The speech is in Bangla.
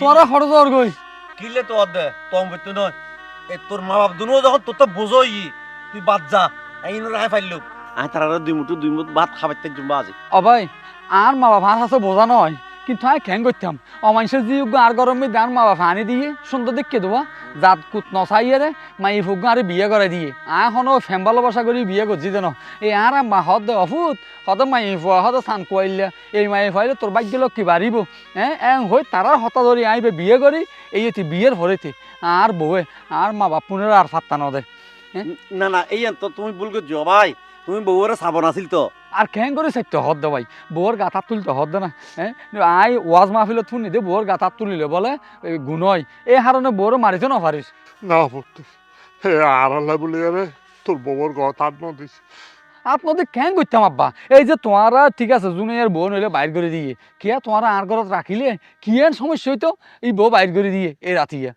তোরা হরে যাওয়ার গই কিলে তো অদে তম বেতু নয়। এ তোর মা বাপ দুনো যখন তোর তো বোঝই তুই বাদ যা। এই রায় ফাইললু আই তারা দুই মুঠো দুই মুঠ ভাত খাবাইতে জুম্বা আছে ও ভাই আর মা বাবা আর হাসে বোঝা নয়। কিন্তু আমি খ্যাং করতাম অমানুষের যে আর গরমে দান মা বাবা আনি দিয়ে সুন্দর দেখে দেবা। জাত কুত নসাইয়ে রে মা এই ফুগ আরে বিয়ে করে দিয়ে আহনো ফেম ভালোবাসা করি বিয়ে করছি যেন এই আর মা হদ অফুত, হদ মাই ফুয়া হদ সান কোয়াইলে এই মাই ফাইলে তোর গেল কি বাড়িব হ্যাঁ এং হই তারার হতা ধরি আইবে বিয়ে করি এই এটি বিয়ের হরেতে আর বউয়ে আর মা বাপ পুনের আর ফাত্তা নদে। না না, এই তো তুমি করছ ভাই তুমি বউরে সাবন আছিল তো। আর কেন করে চাইতে? হদ দে ভাই বউর গাতার তুলতে হদ দে না। হ্যাঁ আই ওয়াজ মাহফিলত শুনি দে বউর গাতার তুলিলে বলে এই গুণই। এই হারণে বউর মারিতে না পারিস না পড়তে হে আর আল্লাহ বলে যাবে তোর বউর কথা নদিস আপনাদের কেন করতাম আব্বা? এই যে তোমারা ঠিক আছে জুনে এর বউ নইলে বাইর করে দিয়ে কিয়া তোমারা আর ঘরত রাখিলে কি এর সমস্যা হইতো? এই বউ বাইর করে দিয়ে এই রাতিয়া